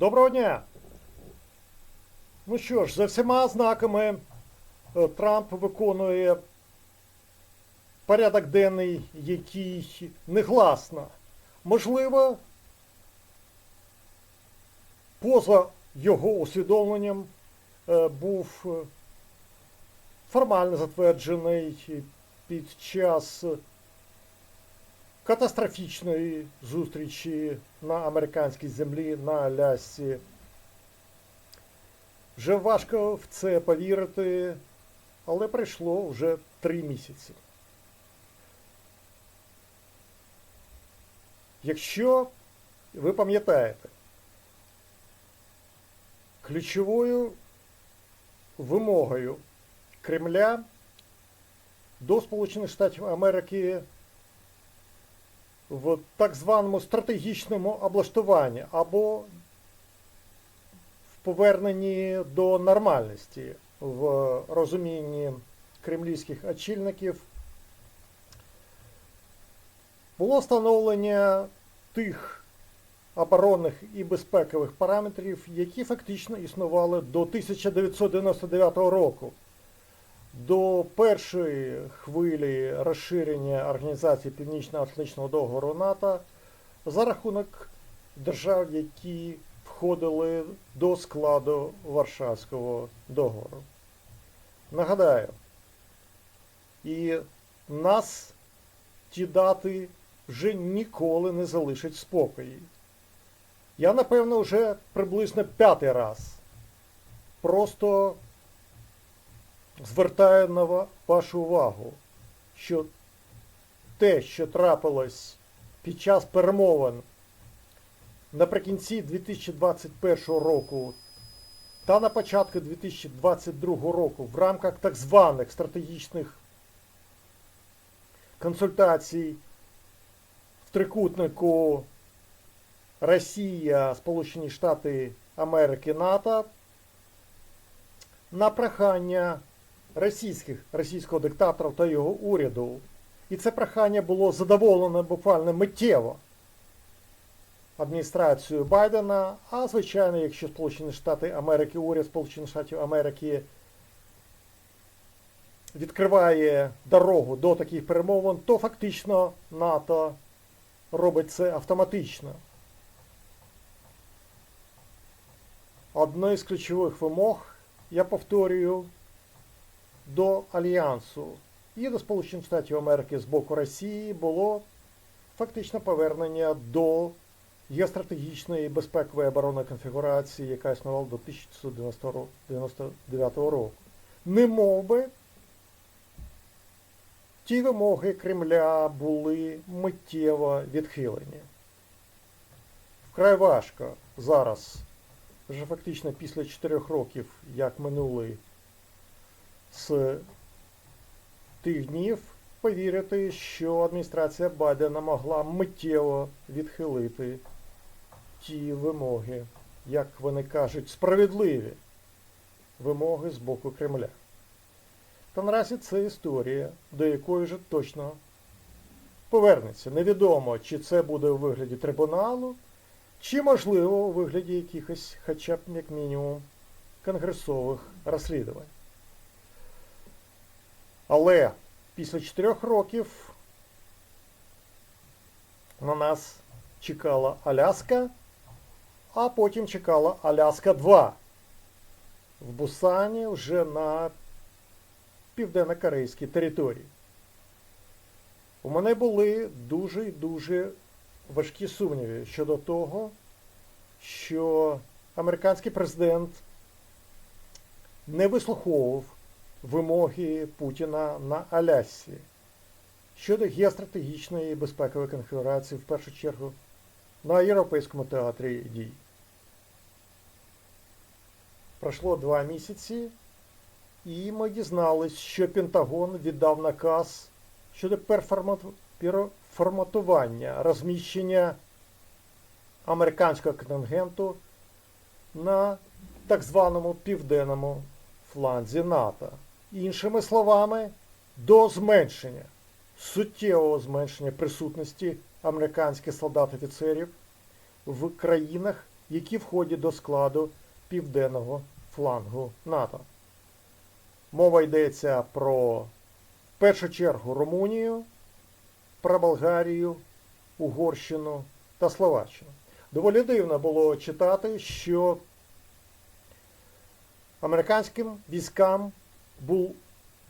Доброго дня! Ну що ж, за всіма знаками е, Трамп виконує порядок денний, який негласно. Можливо, поза його усвідомленням е, був е, формально затверджений під час катастрофічної зустрічі на американській землі на Алясці. Вже важко в це повірити, але пройшло вже три місяці. Якщо ви пам'ятаєте, ключовою вимогою Кремля до Сполучених Штатів Америки в так званому стратегічному облаштуванні або в поверненні до нормальності в розумінні кремлівських очільників. Було встановлення тих оборонних і безпекових параметрів, які фактично існували до 1999 року до першої хвилі розширення Організації Північно-Атлантичного договору НАТО за рахунок держав, які входили до складу Варшавського договору. Нагадаю, і нас ті дати вже ніколи не залишать спокої. Я, напевно, вже приблизно п'ятий раз просто звертаю на вашу увагу, що те, що трапилось під час перемовин наприкінці 2021 року та на початку 2022 року в рамках так званих стратегічних консультацій в трикутнику Росія, Сполучені Штати Америки, НАТО на прохання російських, російського диктатора та його уряду. І це прохання було задоволено буквально миттєво адміністрацією Байдена. А звичайно, якщо Сполучені Штати Америки, уряд Сполучених Штатів Америки відкриває дорогу до таких перемовин, то фактично НАТО робить це автоматично. Одною з ключових вимог, я повторюю, до Альянсу і до Сполучених Штатів Америки з боку Росії було фактично повернення до геостратегічної безпекової оборонної конфігурації, яка існувала до 1999 року. Не мов би, ті вимоги Кремля були миттєво відхилені. Вкрай важко зараз, вже фактично після 4 років, як минули з тих днів повірити, що адміністрація Байдена могла миттєво відхилити ті вимоги, як вони кажуть, справедливі вимоги з боку Кремля. Та наразі це історія, до якої вже точно повернеться. Невідомо, чи це буде у вигляді трибуналу, чи, можливо, у вигляді якихось, хоча б як мінімум, конгресових розслідувань. Але після чотирьох років на нас чекала Аляска, а потім чекала Аляска 2 в Бусані вже на південно-корейській території. У мене були дуже і дуже важкі сумніви щодо того, що американський президент не вислуховував вимоги Путіна на Алясі щодо геостратегічної безпекової конфігурації, в першу чергу, на Європейському театрі дій. Пройшло два місяці, і ми дізнались, що Пентагон віддав наказ щодо перформату- переформатування розміщення американського контингенту на так званому південному фланзі НАТО. Іншими словами, до зменшення, суттєвого зменшення присутності американських солдат-офіцерів в країнах, які входять до складу південного флангу НАТО. Мова йдеться про в першу чергу Румунію, про Болгарію, Угорщину та Словаччину. Доволі дивно було читати, що американським військам був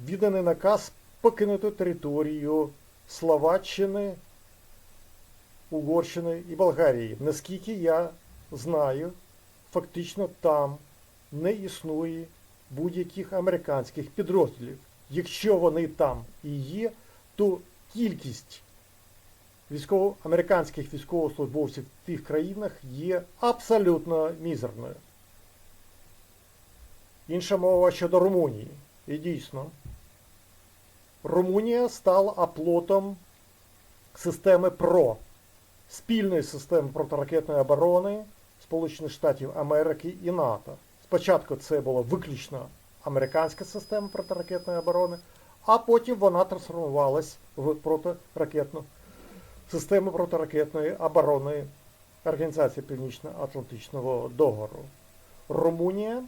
відданий наказ покинути територію Словаччини, Угорщини і Болгарії. Наскільки я знаю, фактично там не існує будь-яких американських підрозділів. Якщо вони там і є, то кількість військово американських військовослужбовців в тих країнах є абсолютно мізерною. Інша мова щодо Румунії. І дійсно, Румунія стала оплотом системи ПРО, спільної системи протиракетної оборони Сполучених Штатів Америки і НАТО. Спочатку це була виключно американська система протиракетної оборони, а потім вона трансформувалась в протиракетну систему протиракетної оборони Організації Північно-Атлантичного договору. Румунія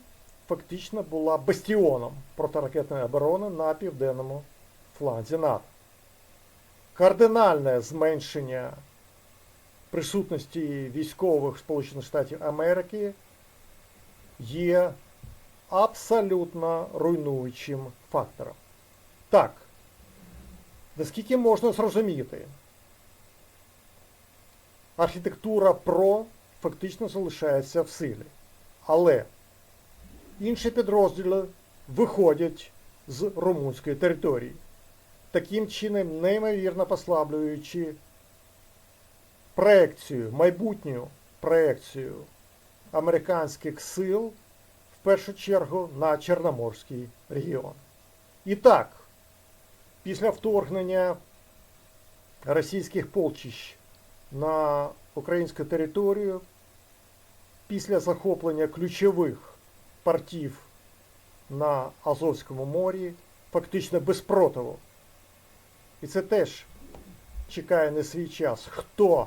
фактично була бастіоном протиракетної оборони на південному фланзі НАТО. Кардинальне зменшення присутності військових Сполучених Штатів Америки є абсолютно руйнуючим фактором. Так, наскільки можна зрозуміти, архітектура ПРО фактично залишається в силі. Але інші підрозділи виходять з румунської території, таким чином неймовірно послаблюючи проекцію, майбутню проекцію американських сил, в першу чергу на Чорноморський регіон. І так, після вторгнення російських полчищ на українську територію, після захоплення ключових портів на Азовському морі, фактично без противу. І це теж чекає не свій час. Хто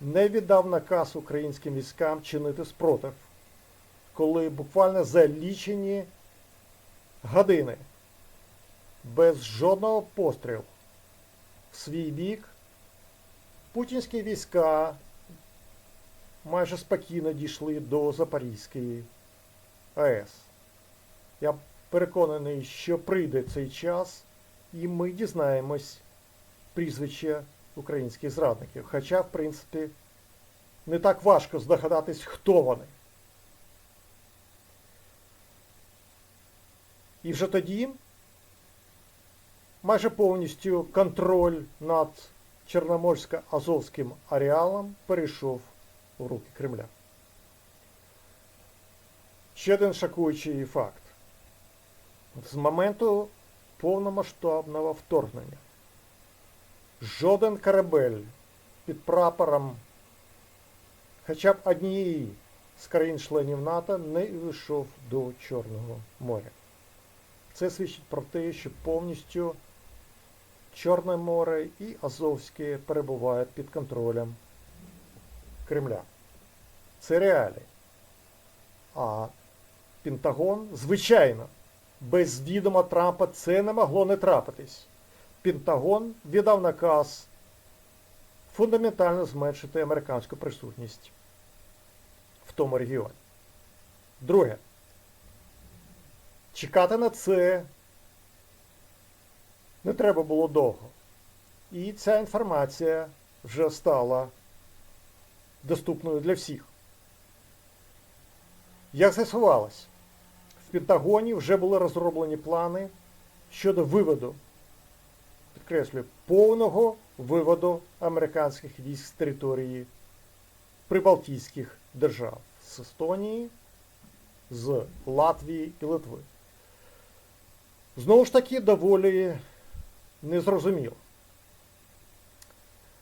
не віддав наказ українським військам чинити спротив, коли буквально за лічені години без жодного пострілу в свій бік путінські війська майже спокійно дійшли до Запорізької АЕС. Я переконаний, що прийде цей час, і ми дізнаємось прізвище українських зрадників. Хоча, в принципі, не так важко здогадатись, хто вони. І вже тоді майже повністю контроль над Чорноморсько-Азовським ареалом перейшов у руки Кремля. Ще один шокуючий факт. З моменту повномасштабного вторгнення жоден корабель під прапором хоча б однієї з країн-членів НАТО не вийшов до Чорного моря. Це свідчить про те, що повністю Чорне море і Азовське перебувають під контролем Кремля. Це реалії. А Пентагон, звичайно, без відома Трампа це не могло не трапитись. Пентагон віддав наказ фундаментально зменшити американську присутність в тому регіоні. Друге. Чекати на це не треба було довго. І ця інформація вже стала доступною для всіх. Як з'ясувалось, Пентагоні вже були розроблені плани щодо виводу, підкреслюю, повного виводу американських військ з території прибалтійських держав з Естонії, з Латвії і Литви. Знову ж таки, доволі незрозуміло.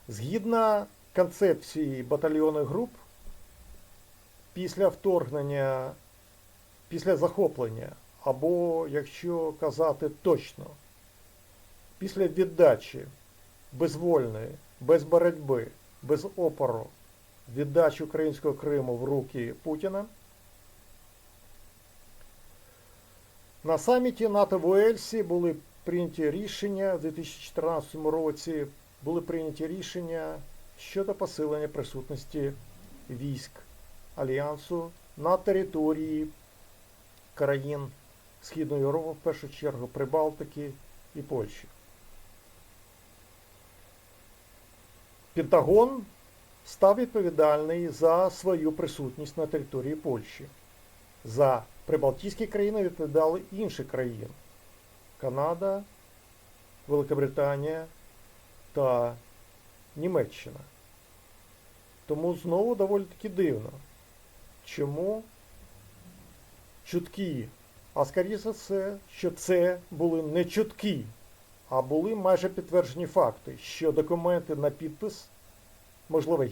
Згідно концепції батальйонних груп, після вторгнення, після захоплення, або, якщо казати точно, після віддачі безвольної, без боротьби, без опору віддачі українського Криму в руки Путіна. На саміті НАТО в Уельсі були прийняті рішення в 2014 році були прийняті рішення щодо посилення присутності військ Альянсу на території країн Східної Європи, в першу чергу Прибалтики і Польщі. Пентагон став відповідальний за свою присутність на території Польщі. За Прибалтійські країни відповідали інші країни Канада, Великобританія та Німеччина. Тому знову доволі таки дивно, чому чуткі, а скоріше все, що це були не чуткі, а були майже підтверджені факти, що документи на підпис, можливо,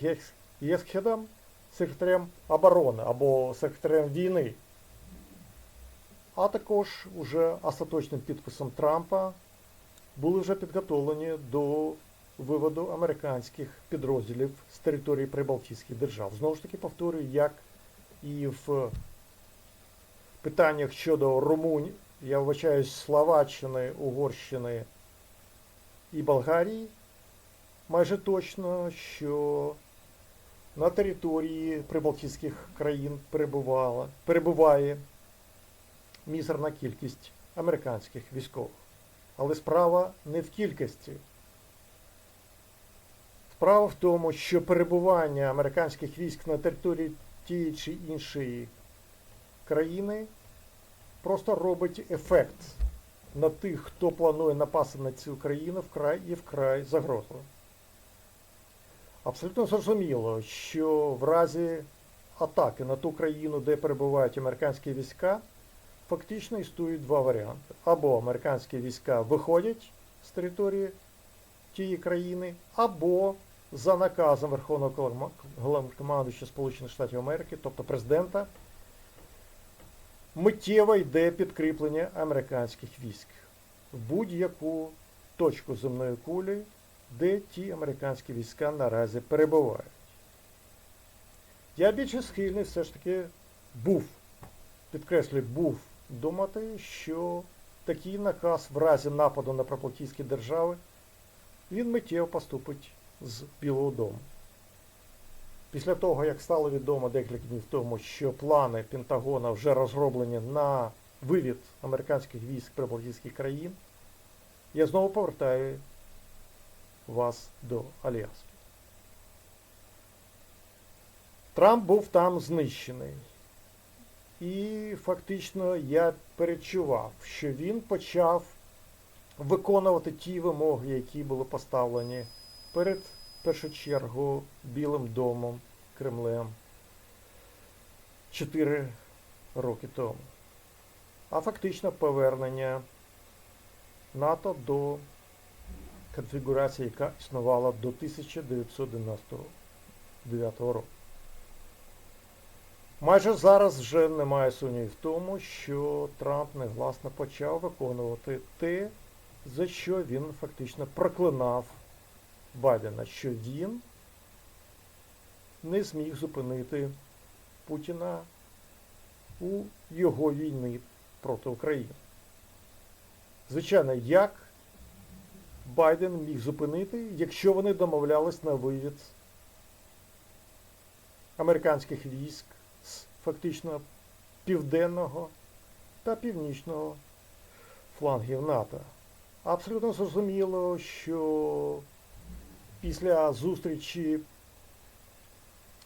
Єсхедом, секретарем оборони або секретарем війни, а також уже остаточним підписом Трампа були вже підготовлені до виводу американських підрозділів з території Прибалтійських держав. Знову ж таки повторюю, як і в питаннях щодо Румунії, я вбачаюсь Словаччини, Угорщини і Болгарії, майже точно, що на території Прибалтійських країн перебувала, перебуває мізерна кількість американських військових. Але справа не в кількості. Справа в тому, що перебування американських військ на території тієї чи іншої країни просто робить ефект на тих, хто планує напасти на цю країну вкрай і вкрай загрозливо. Абсолютно зрозуміло, що в разі атаки на ту країну, де перебувають американські війська, фактично існують два варіанти. Або американські війська виходять з території тієї країни, або за наказом Верховного Головнокомандуюча Сполучених Штатів Америки, тобто президента, миттєво йде підкріплення американських військ в будь-яку точку земної кулі, де ті американські війська наразі перебувають. Я більше схильний все ж таки був, підкреслюю, був думати, що такий наказ в разі нападу на Прибалтійські держави він миттєво поступить з Білого Дому. Після того, як стало відомо декілька днів тому, що плани Пентагона вже розроблені на вивід американських військ Прибалтійських країн, я знову повертаю вас до Альяски. Трамп був там знищений. І фактично я перечував, що він почав виконувати ті вимоги, які були поставлені перед в першу чергу Білим домом Кремлем 4 роки тому. А фактично повернення НАТО до конфігурації, яка існувала до 1999 року. Майже зараз вже немає сумнівів в тому, що Трамп негласно почав виконувати те, за що він фактично проклинав Байдена, що він не зміг зупинити Путіна у його війни проти України. Звичайно, як Байден міг зупинити, якщо вони домовлялись на вивід американських військ з фактично південного та північного флангів НАТО. Абсолютно зрозуміло, що після зустрічі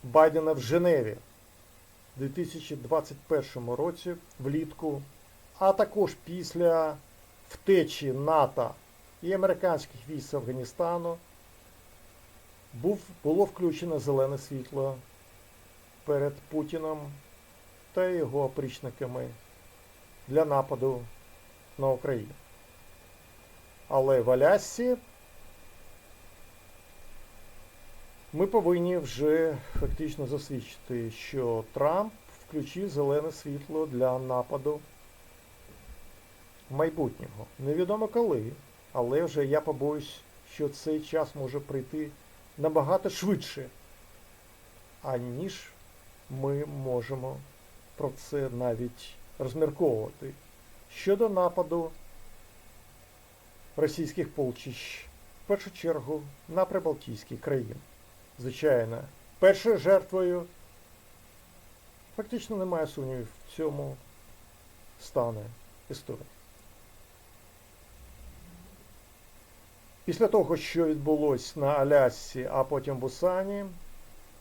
Байдена в Женеві в 2021 році влітку, а також після втечі НАТО і американських військ з Афганістану був, було включено зелене світло перед Путіном та його опричниками для нападу на Україну. Але в Алясці ми повинні вже фактично засвідчити, що Трамп включив зелене світло для нападу майбутнього. Невідомо коли, але вже я побоюсь, що цей час може прийти набагато швидше, аніж ми можемо про це навіть розмірковувати. Щодо нападу російських полчищ, в першу чергу на Прибалтійські країни. Звичайно, першою жертвою фактично немає сумнівів в цьому стане історія. Після того, що відбулось на Алясці, а потім Бусані,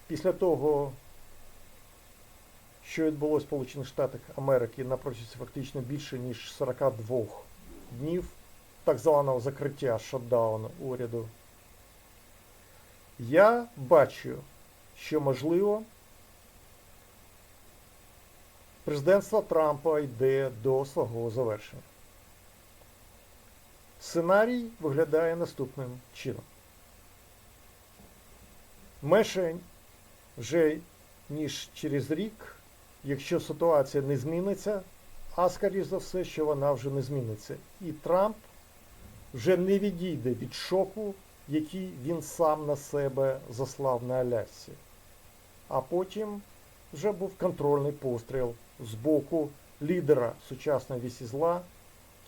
після того, що відбулось в Сполучених Штатах Америки на протязі фактично більше ніж 42 днів так званого закриття шатдауну уряду, я бачу, що можливо президентство Трампа йде до свого завершення. Сценарій виглядає наступним чином. Менше вже ніж через рік, якщо ситуація не зміниться, а скоріш за все, що вона вже не зміниться. І Трамп вже не відійде від шоку, який він сам на себе заслав на Алясці. А потім вже був контрольний постріл з боку лідера сучасної вісі зла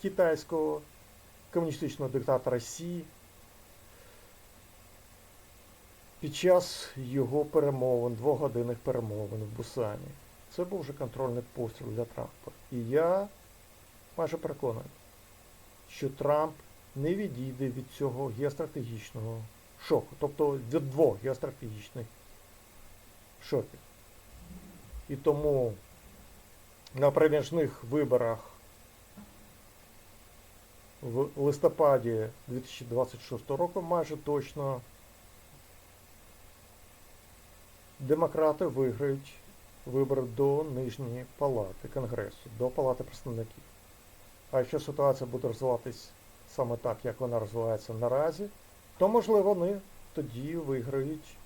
китайського комуністичного диктатора Сі під час його перемовин, двогодинних перемовин в Бусані. Це був вже контрольний постріл для Трампа. І я майже переконаний, що Трамп не відійде від цього геостратегічного шоку, тобто від двох геостратегічних шоків. І тому на проміжних виборах в листопаді 2026 року майже точно демократи виграють вибори до нижньої палати Конгресу, до Палати представників. А якщо ситуація буде розвиватись саме так, як вона розвивається наразі, то можливо вони тоді виграють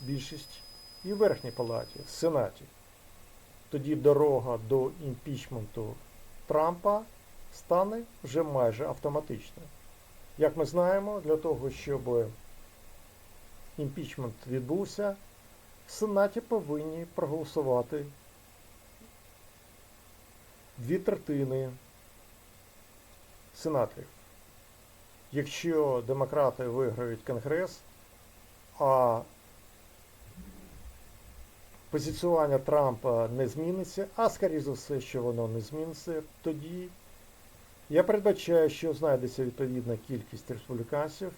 більшість і в верхній палаті, в Сенаті. Тоді дорога до імпічменту Трампа стане вже майже автоматичною. Як ми знаємо, для того, щоб імпічмент відбувся, в Сенаті повинні проголосувати дві третини сенаторів. Якщо демократи виграють Конгрес, а позиціювання Трампа не зміниться, а скоріше за все, що воно не зміниться, тоді я передбачаю, що знайдеться відповідна кількість республіканців,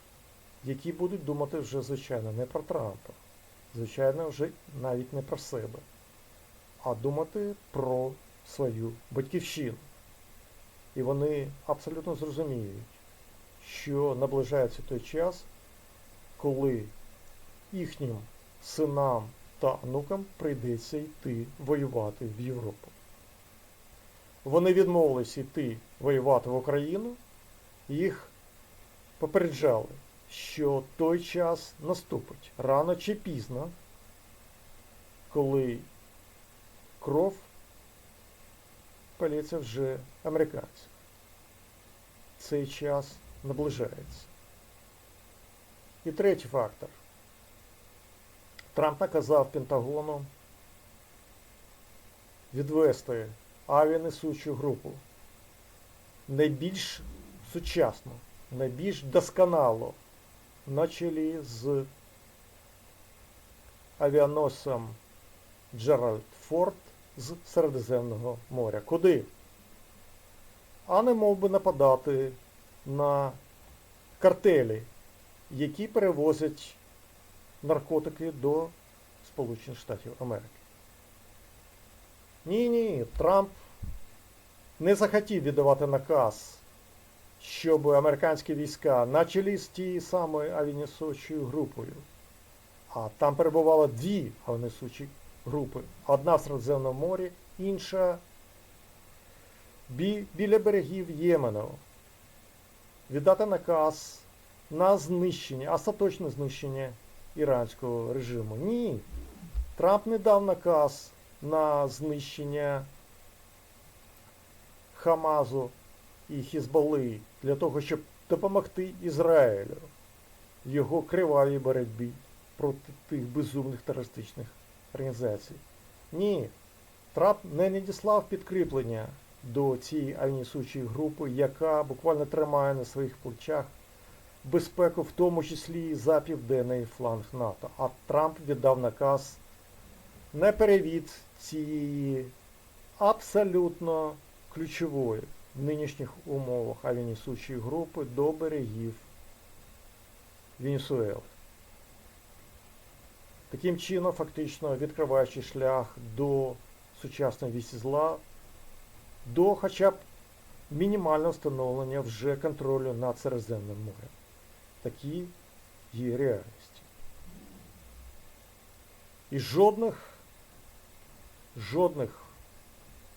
які будуть думати вже, звичайно, не про Трампа, звичайно, вже навіть не про себе, а думати про свою батьківщину. І вони абсолютно зрозуміють, що наближається той час, коли їхнім синам та онукам прийдеться йти воювати в Європу. Вони відмовились йти воювати в Україну, їх попереджали, що той час наступить рано чи пізно, коли кров полється вже американців. Цей час наближається. І третій фактор. Трамп наказав Пентагону відвести авіанесучу групу найбільш сучасно, найбільш досконало на чолі з авіаносцем Джеральд Форд з Середземного моря. Куди? А не мов би нападати на картелі, які перевозять наркотики до Сполучених Штатів Америки. Ні, ні, Трамп не захотів віддавати наказ, щоб американські війська на чолі з тією самою авіанесучою групою. А там перебувало дві авіанесучі групи. Одна в Середземному морі, інша бі, біля берегів Ємену. Віддати наказ на знищення, остаточне знищення іранського режиму. Ні. Трамп не дав наказ на знищення Хамазу і Хізбалли для того, щоб допомогти Ізраїлю в його кривавій боротьбі проти тих безумних терористичних організацій. Ні, Трамп не надіслав підкріплення до цієї айнісучої групи, яка буквально тримає на своїх плечах безпеку, в тому числі і за південний фланг НАТО. А Трамп віддав наказ на перевід цієї абсолютно ключової в нинішніх умовах авіанісучої групи до берегів Венесуели. Таким чином, фактично відкриваючи шлях до сучасної вісі зла, до хоча б мінімального встановлення вже контролю над Середземним морем. Такі є реальності. І жодних, жодних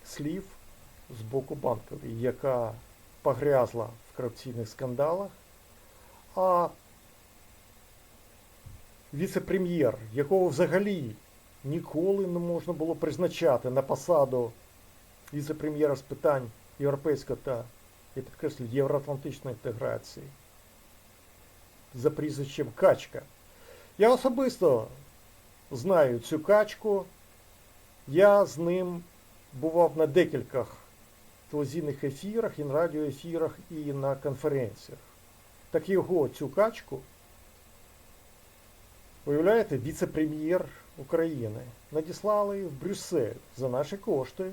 слів з боку банкової, яка погрязла в корупційних скандалах, а віце-прем'єр, якого взагалі ніколи не можна було призначати на посаду віце-прем'єра з питань європейської та, я підкреслю, євроатлантичної інтеграції за прізвищем Качка. Я особисто знаю цю качку. Я з ним бував на декількох телевізійних ефірах, і на радіоефірах, і на конференціях. Так його цю качку, уявляєте, віце-прем'єр України надіслали в Брюссель за наші кошти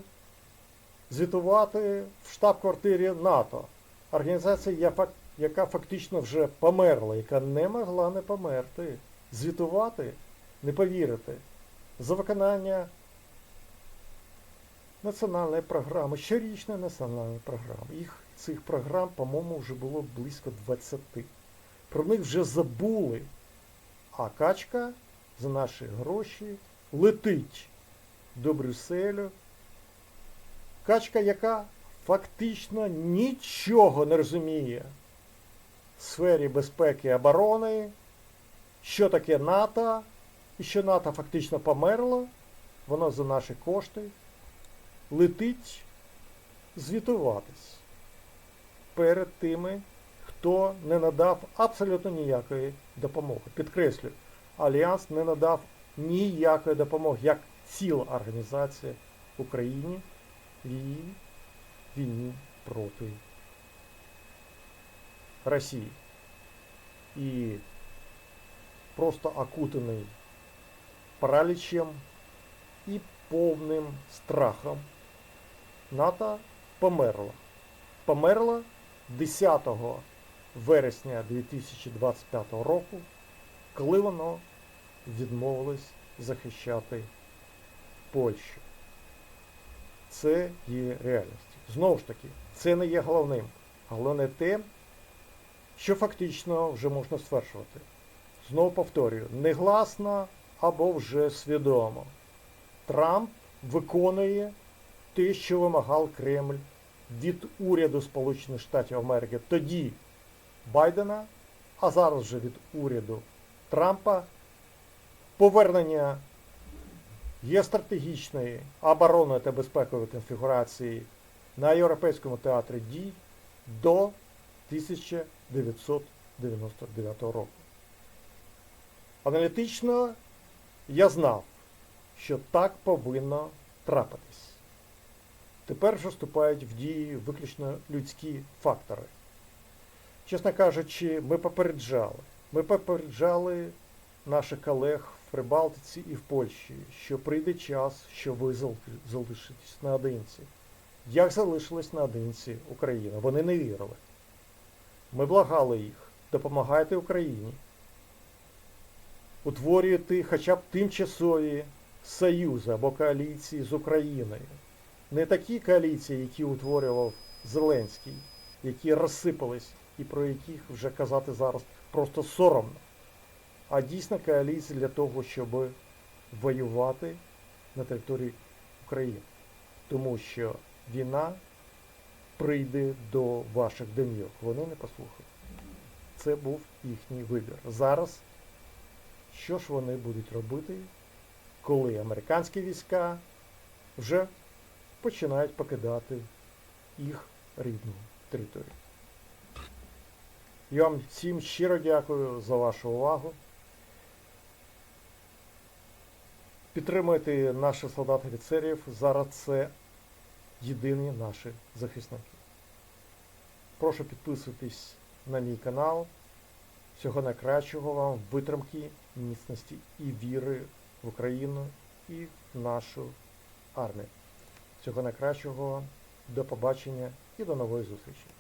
звітувати в штаб-квартирі НАТО. Організація, яка фактично вже померла, яка не могла не померти. Звітувати, не повірите, за виконання національної програми, щорічної національної програми. Їх цих програм, по-моєму, вже було близько 20. Про них вже забули. А качка за наші гроші летить до Брюсселю. Качка, яка фактично нічого не розуміє в сфері безпеки і оборони, що таке НАТО, і що НАТО фактично померло, воно за наші кошти летить звітуватись перед тими, хто не надав абсолютно ніякої допомоги. Підкреслюю, Альянс не надав ніякої допомоги, як ціла організація Україні в її війні проти Росії. І просто окутаний паралічем і повним страхом НАТО померла. Померла 10 вересня 2025 року, коли воно відмовилось захищати Польщу. Це є реальністю. Знову ж таки, це не є головним. Головне те, що фактично вже можна стверджувати. Знову повторюю, негласно або вже свідомо. Трамп виконує те, що вимагав Кремль від уряду Сполучених Штатів Америки тоді Байдена, а зараз вже від уряду Трампа повернення геостратегічної оборонної та безпекової конфігурації на Європейському театрі дій до 1999 року. Аналітично я знав, що так повинно трапитись. Тепер вже вступають в дії виключно людські фактори. Чесно кажучи, ми попереджали. Ми попереджали наших колег Прибалтиці і в Польщі, що прийде час, що ви залишитесь наодинці. Як залишилась наодинці Україна? Вони не вірили. Ми благали їх, допомагайте Україні. Утворюйте хоча б тимчасові союзи або коаліції з Україною. Не такі коаліції, які утворював Зеленський, які розсипались і про яких вже казати зараз просто соромно, а дійсно коаліції для того, щоб воювати на території України. Тому що війна прийде до ваших домів. Вони не послухають. Це був їхній вибір. Зараз що ж вони будуть робити, коли американські війська вже починають покидати їх рідну територію. Я вам всім щиро дякую за вашу увагу. Підтримуйте наших солдат-офіцерів. Зараз це єдині наші захисники. Прошу підписуйтесь на мій канал. Всього найкращого вам, витримки, міцності і віри в Україну і в нашу армію. Всього найкращого, до побачення і до нової зустрічі.